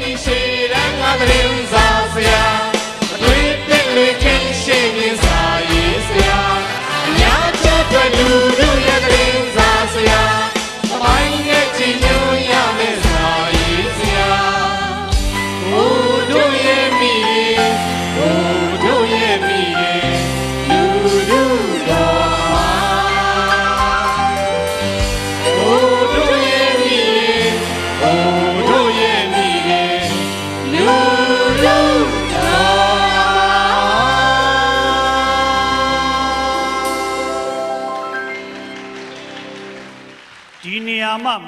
ဒီ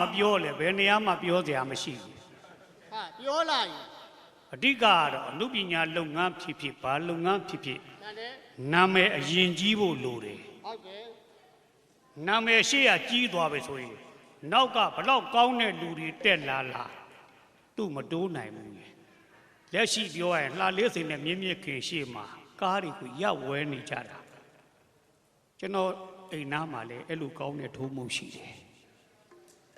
မှမပြောလဲဘယ်နေရာမှပြောစရာမရှိဘူးဟာပြောလိုက်အဓိကကတော့အမှုပညာလုပ်ငန်းဖြစ်ဖြစ်ဘာလုပ်ငန်းဖြစ်ဖြစ်တန်တယ်နာမည်အရင်ကြီးဖို့လိုတယ်ဟုတ်တယ်နာမည်ရှေ့ကကြီးသွားပြီဆိုရင်နောက်ကဘလောက်ကောင်းတဲ့လူတွေတက်လာလာသူ့မတိုးနိုင်ဘူးလေလက်ရှိပြောရရင်လှလေးစိန်နဲ့မြင့်မြင့်ခင်ရှေ့မှာကားတွေကိုရပ်ဝဲနေကြတာကျွန်တော်အိမ်နားမှာလည်းအဲ့လိုကောင်းတဲ့ထိုးမှုရှိတယ်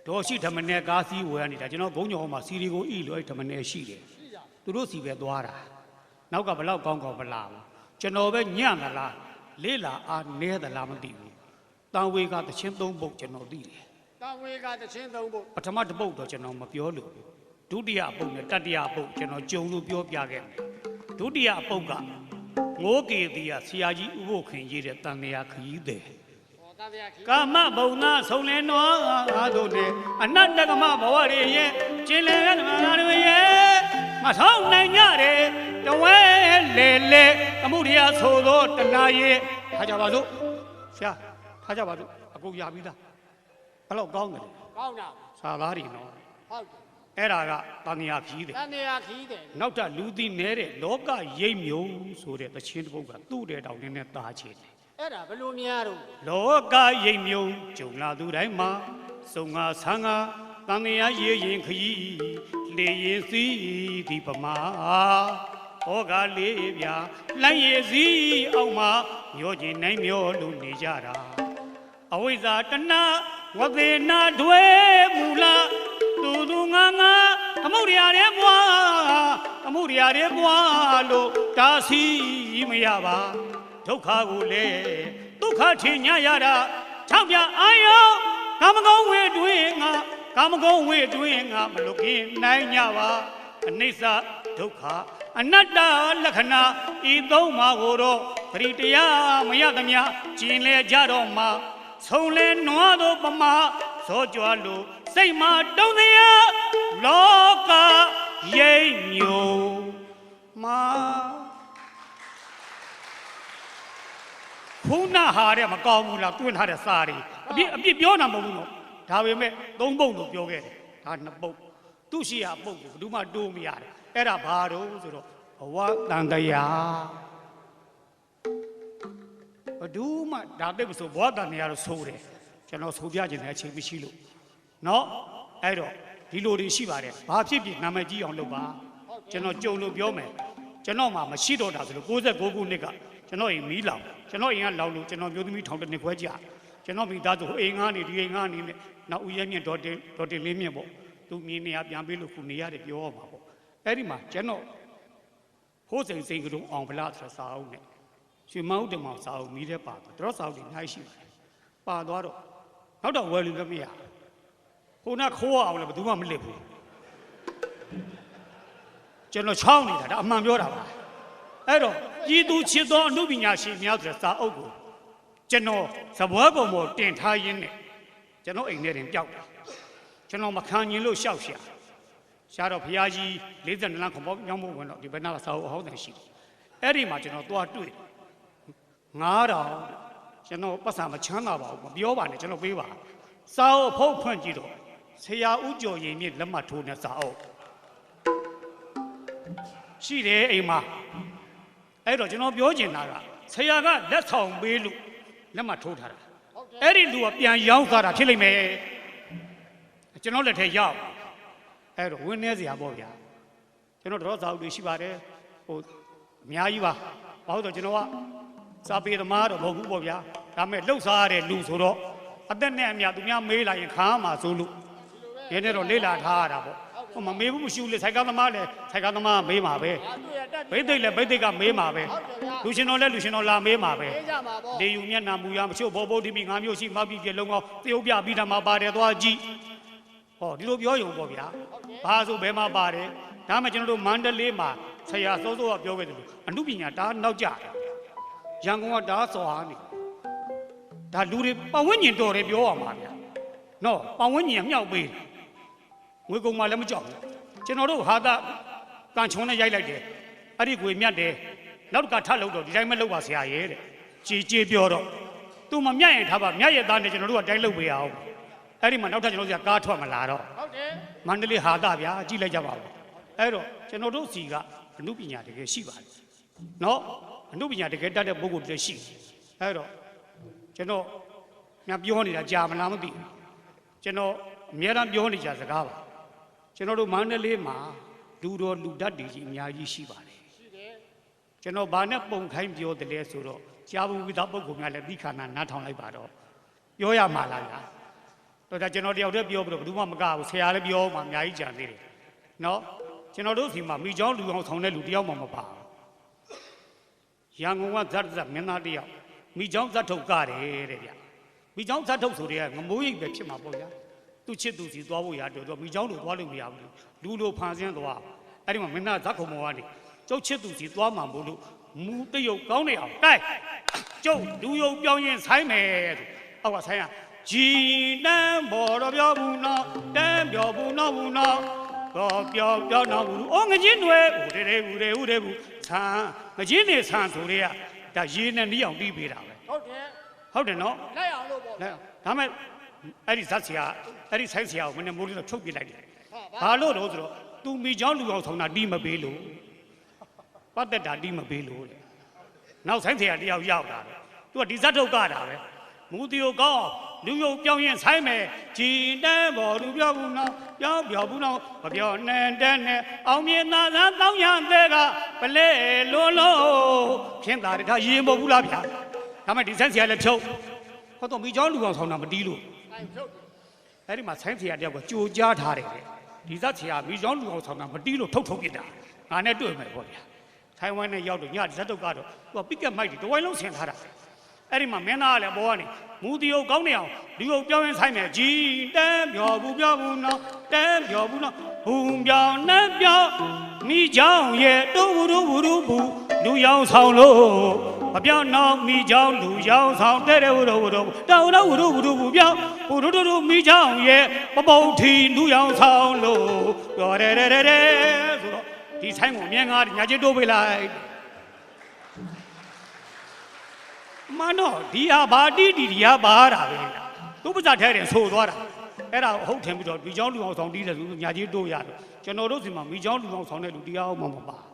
ဒေါ်ရှိဓမ္မနယ်ကားစီးဝဲနေတာကျွန်တော်ဘုံညောမှာစီရီကိုဣလို့အဲ့ဓမ္မနယ်ရှိတယ်သူတို့စီပဲသွားတာနောက်ကဘလောက်ကောင်းကောင်းမလားဘူးကျွန်တော်ပဲညံ့သလားလေးလာအားနဲသလားမသိဘူးတန်ဝေကတချင်းသုံးပုတ်ကျွန်တော်သိတယ်တန်ဝေကတချင်းသုံးဖို့ပထမတစ်ပုတ်တော့ကျွန်တော်မပြောလို့ဒုတိယအပုတ်နဲ့တတိယအပုတ်ကျွန်တော်ကြုံလို့ပြောပြခဲ့တယ်ဒုတိယအပုတ်ကငိုးကေတီကဆရာကြီးဥပုပ်ခင်ရေးတဲ့တန်မြာခရီးတယ်ဟောတန်ဗျာခီး ကာမဘုံနာဆုံးလဲနွားအားတို့နဲ့အနတ္တကမဘဝတွေရဲ့ကျင်လည်ရဓမ္မနာတွေရဲ့မဆောင်နိုင်ကြတယ်တဝဲလေလေအမှုတရားဆိုသောတနာရဲ့ထားကြပါစို့ဆရာထားကြပါစို့အကုန်ရပြီလားဘယ်တော့ကောင်းတယ်လဲကောင်းတာစာသားတွေနော်ဟုတ်တယ်အဲ့ဒါကတန်မြာဖြီးတယ်တန်နေရာခီးတယ်နောက်ထပ်လူသိနေတဲ့လောကရိပ်မြုံဆိုတဲ့သချင်းတစ်ပုဒ်ကသူ့တဲ့တောင်နဲ့သားချင်တယ် အဲ့ဒါဘယ်လိုများတော့လောကရိပ်မြုံဂျုံလာသူတိုင်းမှာစုံငါဆန်းငါတန်မြာရေရင်ခရီးလေရင်စီးဒီပမာဩဃလေးပြလိုင်းရည်စီးအောင်မှာမျောကျင်နိုင်မျောလို့နေကြတာအဝိဇ္ဇာတဏဝသေနာတွေမူလာသူသူငါငါအမှုရရတဲ့ဘွားအမှုရရတဲ့ဘွားလို့တာစီမရပါ ဒုက္ခကိုလေဒုက္ခထင်ညာရတာ၆ပြအာယောကာမဂုဏ်ဝေတွင်ငါကာမဂုဏ်ဝေတွင်ငါမလွတ်ကင်းနိုင်ကြပါအနိစ္စဒုက္ခအနတ္တလက္ခဏာဤသုံးပါးကိုတော့ပရိတရားမရသမျှကျင်လေကြတော့မှာဆုံးလဲနွားသောပမာဇောကြွားလို့စိတ်မှာတုံးတရားလောကရိပ်ညိုမာ ခုနဟာတဲ့မကောင်းဘူးလားတွင်းထားတဲ့စာတွေအပြစ်အပြစ်ပြောတာမဟုတ်ဘူးနော်ဒါပေမဲ့သုံးပုတ်လို့ပြောခဲ့တယ်ဒါနှစ်ပုတ်သူ့ရှိရာပုတ်ကိုဘယ်သူမှတိုးမရတယ်အဲ့ဒါဘာတော့ဆိုတော့ဘဝတန်တရားဘဒူးမှဒါသိမဆိုဘဝတန်တရားလို့ဆိုတယ်ကျွန်တော်ဆိုပြခြင်းလည်းအချိန်မရှိလို့နော်အဲ့တော့ဒီလိုတွေရှိပါတယ်ဘာဖြစ်ဖြစ်နာမည်ကြီးအောင်လုပ်ပါကျွန်တော်ကြုံလို့ပြောမယ်ကျွန်တော်မှမရှိတော့တာဆိုလို့69ခုနှစ်က ကျွန်တော်အိမ်မီးလောင်ကျွန်တော်အိမ်ကလောင်လို့ကျွန်တော်မျိုးသမီးထောင်တစ်နှစ်ခွဲကြာကျွန်တော်မိသားစုအိမ်ငားနေဒီအိမ်ငားနေနဲ့နောက်ဦးရဲမြင့်ဒေါ်တင်ဒေါ်တင်လေးမြင့်ပေါ့သူမြင်နေရပြန်ပေးလို့ခုနေရတယ်ပြောရမှာပေါ့အဲ့ဒီမှာကျွန်တော်ဟိုးစိန်စိန်ကလေးအောင်ဗလားဆိုတဲ့စာအုပ်နဲ့ရွှေမောင်းတင်မောင်စာအုပ်မီးတဲ့ပါတော့တော်စာအုပ်တွေအများကြီးရှိပါတယ်ပါသွားတော့နောက်တော့ဝယ်လူလည်းမရဟိုနာခိုးအောင်လည်းဘယ်သူမှမလစ်ဘူးကျွန်တော်ချောင်းနေတာဒါအမှန်ပြောတာပါအဲ့တော့ ပြည်သူချစ်သောအမှုပညာရှင်များဆိုတဲ့စာအုပ်ကိုကျွန်တော်သဘောပုံပေါ်တင်ထားရင်းနဲ့ကျွန်တော်အိမ်ထဲတင်ပျောက်တယ်ကျွန်တော်မခံရင်လို့ရှောက်ရှာရှာတော့ဘုရားကြီး52လမ်းခွန်ပေါင်းညောင်းဖို့ဝင်တော့ဒီဘက်နာကစာအုပ်အဟောင်းတန်ရှိတယ်အဲ့ဒီမှာကျွန်တော်သွားတွေ့9000ကျွန်တော်ပတ်စံမချမ်းသာပါဘူးမပြောပါနဲ့ကျွန်တော်ပေးပါစာအုပ်ဖုတ်ဖွင့်ကြည့်တော့ဆရာဦးကျော်ရင်မြင့်လက်မှတ်ထိုးနေစာအုပ်ရှိတယ်အိမ်မှာ အဲ့တော့ကျွန်တော်ပြောချင်တာကဆရာကလက်ဆောင်ပေးလို့လက်မှတ်ထိုးထားတာဟုတ်တယ်အဲ့ဒီလူကပြန်ရောင်းသွားတာဖြစ်လိမ့်မယ်ကျွန်တော်လက်ထဲရောက်အဲ့တော့ဝင်းနေစရာပေါ့ဗျာကျွန်တော်တော့စာအုပ်တွေရှိပါတယ်ဟိုအများကြီးပါဘာလို့လဲဆိုတော့ကျွန်တော်ကစာပေသမားတော့မဟုတ်ဘူးပေါ့ဗျာဒါပေမဲ့လှုပ်ရှားရတဲ့လူဆိုတော့အသက်နဲ့အမျှသူများမေးလာရင်ခါမှာဆိုလို့ရင်းနဲ့တော့လေ့လာထားရတာပေါ့ ဟိုမမေးဘူးမရှိဘူးလေဆိုင်ကသမားလေဆိုင်ကသမားကမေးမှာပဲအာသူရတက်ဘိသိက်လည်းဘိသိက်ကမေးမှာပဲဟုတ်တယ်ဗျာလူရှင်တော်လည်းလူရှင်တော်လာမေးမှာပဲပေးကြမှာပေါ့လေယူမျက်နှာမူရမချို့ဘောဘုတ်တိပိငါမျိုးရှိမောက်ပြီးပြလုံးကောသရုပ်ပြပြီးတာမှပါတယ်သွားကြည့်ဟောဒီလိုပြောရုံပေါ့ဗျာဘာဆိုဘယ်မှာပါတယ်ဒါမှကျွန်တော်တို့မန္တလေးမှာဆရာစောစောကပြောခဲ့တယ်လို့အမှုပညာဒါနောက်ကြတယ်ရန်ကုန်ကဒါစောဟာနေဒါလူတွေပတ်ဝန်းကျင်တော်တယ်ပြောရမှာဗျာနော်ပတ်ဝန်းကျင်ကမြောက်ပေးတယ် ငွေကုန်မှလည်းမကြောက်ဘူးကျွန်တော်တို့ဟာတာကန်ချုံနဲ့ရိုက်လိုက်တယ်အဲ့ဒီကိုမြတ်တယ်နောက်တစ်ခါထပ်လို့တော့ဒီတိုင်းမလုပ်ပါဆရာရဲ့တဲ့ကြည်ကြည်ပြောတော့သူမမြတ်ရင်ထားပါမြတ်ရဲ့သားနဲ့ကျွန်တော်တို့ကတိုင်းလုပ်ပေးအောင်အဲ့ဒီမှာနောက်ထပ်ကျွန်တော်တို့ကကားထွက်မလာတော့ဟုတ်တယ်မန္တလေးဟာတာဗျာကြည့်လိုက်ကြပါဦးအဲ့တော့ကျွန်တော်တို့စီကအမှုပညာတကယ်ရှိပါတယ်နော်အမှုပညာတကယ်တတ်တဲ့ပုဂ္ဂိုလ်တွေရှိတယ်အဲ့တော့ကျွန်တော်ညပြောနေတာကြာမလားမသိဘူးကျွန်တော်အများအားပြောနေကြစကားပါ ကျွန်တော်တို့မန္တလေးမှာလူတော်လူတတ်တွေကြီးအများကြီးရှိပါတယ်ရှိတယ်ကျွန်တော်ဘာနဲ့ပုံခိုင်းပြောတယ်လဲဆိုတော့ကြားဘူးပြီးသားပုံကောင်များလည်းဒီခါနာနားထောင်လိုက်ပါတော့ပြောရမှာလားလားတော့ဒါကျွန်တော်တယောက်တည်းပြောပြီးတော့ဘယ်သူမှမကဘူးဆရာလည်းပြောမှအများကြီးကြံသေးတယ်နော်ကျွန်တော်တို့စီမှာမိချောင်းလူအောင်ဆောင်တဲ့လူတယောက်မှမပါဘူးရန်ကုန်ကဇတ်ဇတ်မင်းသားတယောက်မိချောင်းဇတ်ထုတ်ကတယ်တဲ့ဗျမိချောင်းဇတ်ထုတ်ဆိုတဲ့ကငမိုးရိပ်ပဲဖြစ်မှာပေါ့ဗျာ သူချစ်သူစီသွားဖို့ရတော့တော့မိချောင်းတို့သွားလို့မရဘူးလူလိုဖန်ဆင်းသွားအဲ့ဒီမှာမင်းသားဇတ်ခုံမောကနေကျုပ်ချစ်သူစီသွားမှာမို့လို့မူတရုပ်ကောင်းနေအောင်တိုက်ကျုပ်လူယုံပြောင်းရင်ဆိုင်မယ်ဆိုအောက်ကဆိုင်ရဂျီနန်းဘော်တော်ပြောဘူးနော်တန်းပြောဘူးနော်ဘူးနော်တော့ပြောပြောနော်ဘူးအော်ငချင်းတွေဦးတဲ့ဦးတဲ့ဦးတဲ့ဘူးဆန်းငချင်းနေဆန်းဆိုတွေကဒါရေနဲ့နီးအောင်ပြီးပေးတာပဲဟုတ်တယ်ဟုတ်တယ်နော်လိုက်အောင်လို့ပေါ့လဲဒါမဲ့ အဲ့ဒီဇက်ဆရာအဲ့ဒီဆိုင်ဆရာကိုမင်းမိုးလေးတော့ထုတ်ပြလိုက်တယ်ဟာဘာလို့တော့ဆိုတော့သူမိချောင်းလူအောင်ဆောင်တာတီးမပေးလို့ပတ်သက်တာတီးမပေးလို့လေနောက်ဆိုင်ဆရာတယောက်ရောက်တာလေသူကဒီဇတ်ထုတ်ကတာပဲမူတီကိုကောင်းအောင်လူယုံပြောင်းရင်ဆိုင်မယ်ဂျီတဲဘော်လူပြောဘူးနော်ပြောင်းပြောဘူးနော်မပြောနဲ့တဲ့နဲ့အောင်မြင်သာသာတောင်းရတဲ့ကပလဲလုံးလုံးဖြင်းတာတခါရေမဟုတ်ဘူးလားဗျာဒါမဲ့ဒီဆိုင်ဆရာလည်းဖြုတ်ဟောတော့မိချောင်းလူအောင်ဆောင်တာမတီးလို့လိုက်ဖြုတ်တယ် အဲ့ဒီမှာဆိုင်းဆရာတယောက်ကကြိုကြားထားတယ်တဲ့ဒီဇက်ဆရာမိချောင်းလူအောင်ဆောင်တာမတီးလို့ထုတ်ထုတ်ပြစ်တာငါနဲ့တွေ့မယ်ပေါ့ဗျာထိုင်ဝမ်နဲ့ရောက်တော့ညဇက်တုတ်ကတော့သူကပစ်ကက်မိုက်တွေတဝိုင်းလုံးဆင်ထားတာအဲ့ဒီမှာမင်းသားကလည်းဘောကနေမူတီယုတ်ကောင်းနေအောင်ဒီယုတ်ပြောင်းရင်ဆိုင်မယ်ဂျီတန်းပြောဘူးပြောဘူးနော်တန်းပြောဘူးနော်ဘုံပြောင်းနဲ့ပြောင်းမိချောင်းရဲ့တူဝရူဝရူဘူးလူရောင်ဆောင်လို့ မပြောင်းတော့မိချောင်းလူရောင်ဆောင်တဲ့တဲ့ဝရဝရတောင်းတော့ဝရဝရဘူးပြောင်းဝရတူတူမိချောင်းရဲ့ပပုတ်ထီလူရောင်ဆောင်လို့ပြောတယ်တဲ့တဲ့တဲ့ဆိုတော့ဒီဆိုင်ကိုမြင်ငါညာချစ်တိုးပေးလိုက်မနောဒီဟာဘာတိတီဒီဟာဘာတာပဲသူ့ပါဇက်ထဲတယ်ဆိုသွားတာအဲ့ဒါကိုဟုတ်ထင်ပြီးတော့မိချောင်းလူအောင်ဆောင်တီးတယ်ဆိုညာချစ်တိုးရတယ်ကျွန်တော်တို့စီမှာမိချောင်းလူအောင်ဆောင်တဲ့လူတရားမှမပါ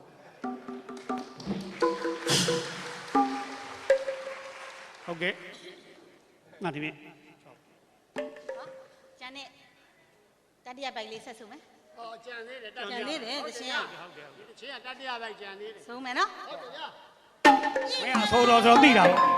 ဟုတ်ကဲ့နားဒီမြင့်ကျန်တဲ့တတိယပိုက်လေးဆက်စုမယ်ဟောကြံသေးတယ်ကျန်သေးတယ်တခြင်းရဒီတချင်းကတတိယပိုက်ကြံသေးတယ်စုံမယ်နော်ဟုတ်တယ်ဗျာမင်းအဆိုးတော်ဆိုသိတာပေါ့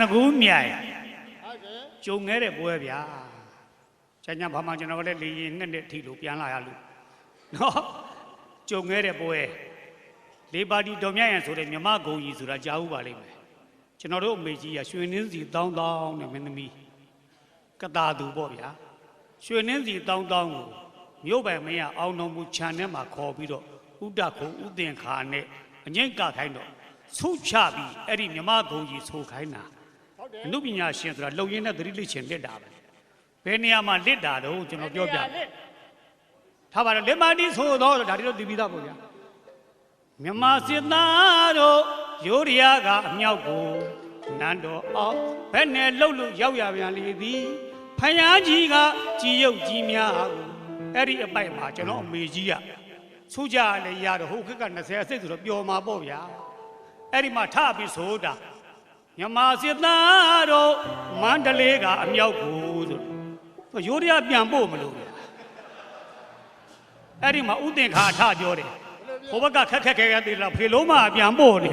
န္ဒကူးမြိုင်ဟုတ်တယ်ကျုံခဲ့တဲ့ပွဲဗျာချမ်းချမ်းဘာမှကျွန်တော်ကလည်းလေရင်နဲ့နဲ့ထီလို့ပြန်လာရလို့နော်ကျုံခဲ့တဲ့ပွဲလေးပါတီတော်မြတ်ရန်ဆိုတဲ့မြမဂုံကြီးဆိုတာကြားဦးပါလိမ့်မယ်ကျွန်တော်တို့အမေကြီးကရွှေနှင်းစီတောင်းတောင်းနဲ့မင်းသမီးကတာသူပေါ့ဗျာရွှေနှင်းစီတောင်းတောင်းကိုမြို့ပိုင်မင်းကအောင်တော်မူခြံထဲမှာခေါ်ပြီးတော့ဥဒခုဥတင်ခါနဲ့အငိမ့်ကခိုင်းတော့ဆုချပြီးအဲ့ဒီမြမဂုံကြီးဆိုခိုင်းတာဟုတ်တယ် အနုပညာရှင်ဆိုတာလုံရင်းနဲ့သတိလိချင်လက်တာပဲဘယ်နေရာမှာလက်တာတော့ကျွန်တော်ပြောပြမယ်ထားပါတော့လက်မတီးဆိုတော့ဒါတွေတော့သိပြီးသားပေါ့ဗျာမြမစစ်သားတို့ရိုးရယာကအမြောက်ကိုနန်းတော်အောင်ဘယ်နဲ့လှုပ်လို့ရောက်ရပြန်လေသည်ဖယားကြီးကကြည်ရုပ်ကြီးများကိုအဲ့ဒီအပိုက်မှာကျွန်တော်အမေကြီးကဆူကြလည်းရတော့ဟိုခက်က20အစိတ်ဆိုတော့ပျော်မှာပေါ့ဗျာအဲ့ဒီမှာထပြီးဆိုတာ မြမစစ်သားတို့မန္တလေးကအမြောက်ကိုဆိုရိုးရပြန်ပို့မလို့ဗျာအဲ့ဒီမှာဥတင်ခါထပြောတယ်ဟိုဘက်ကခက်ခက်ခဲခဲသေးလားဖေလုံးမပြန်ပို့နေ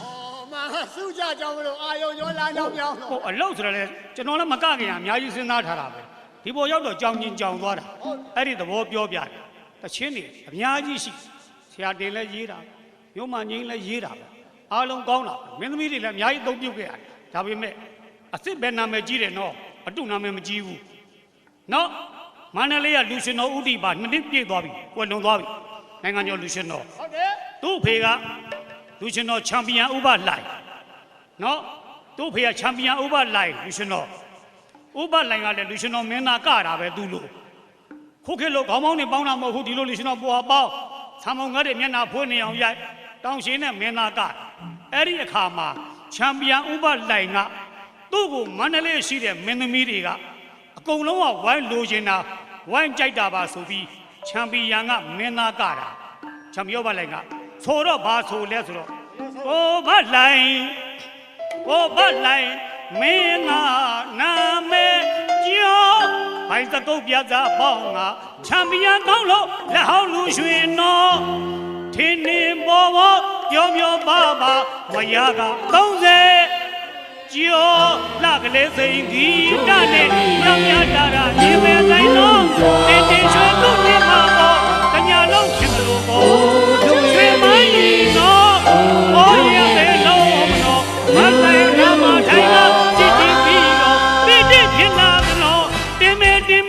အော်မဟာစုကြကြောင်းမလို့အာယုံရောလာကြောင်းပြောင်းဟိုအလုတ်ဆိုရလဲကျွန်တော်လည်းမကခင်အများကြီးစဉ်းစားထားတာပဲဒီပေါ်ရောက်တော့ကြောင်ကျင်ကြောင်သွားတာအဲ့ဒီသဘောပြောပြတယ်တချင်းနေအများကြီးရှိဆရာတင်လည်းရေးတာမြို့မငိမ့်လည်းရေးတာပဲ အားလုံးကောင်းတာမင်းသမီးတွေလည်းအများကြီးအသုံးပြုခဲ့ရတယ်ဒါပေမဲ့အစ်စ်ပဲနာမည်ကြီးတယ်နော်အတုနာမည်မကြီးဘူးနော်မန္တလေးကလူရှင်တော်ဥတီပါနှစ်နှစ်ပြည့်သွားပြီကွယ်လွန်သွားပြီနိုင်ငံကျော်လူရှင်တော်ဟုတ်တယ်သူ့အဖေကလူရှင်တော်ချန်ပီယံဥပလှိုင်နော်သူ့အဖေကချန်ပီယံဥပလှိုင်လူရှင်တော်ဥပလှိုင်ကလည်းလူရှင်တော်မင်းသားကတာပဲသူ့လို့ခုခေတ်လို့ခေါင်းပေါင်းနေပေါင်းတာမဟုတ်ဘူးဒီလိုလူရှင်တော်ပေါ်ပေါင်းဆံမုံငတ်တဲ့မျက်နှာဖွင့်နေအောင်ရိုက် တောင်ရှင်နဲ့မင်းသားကအဲ့ဒီအခါမှာချန်ပီယံဥပလှိုင်ကသူ့ကိုမန္တလေးရှိတဲ့မင်းသမီးတွေကအကုန်လုံးကဝိုင်းလိုချင်တာဝိုင်းကြိုက်တာပါဆိုပြီးချန်ပီယံကမင်းသားကတာချန်ပီယံဘလိုင်ကဆိုတော့ဘာဆိုလဲဆိုတော့ဟိုဘလိုင်ဟိုဘလိုင်မင်းသားနာမဲကျော်ဘိုင်းစကုတ်ပြစားပေါင်းကချန်ပီယံကောင်းလို့လက်ဟောင်းလူရွှင်တော်ထင်းနေပေါ် ပေါ်ပြောပြောပါပါမရက30ကျော်လကလေးစိန်ဒီတနဲ့ရောက်ရတာရာနေဝဲဆိုင်တော့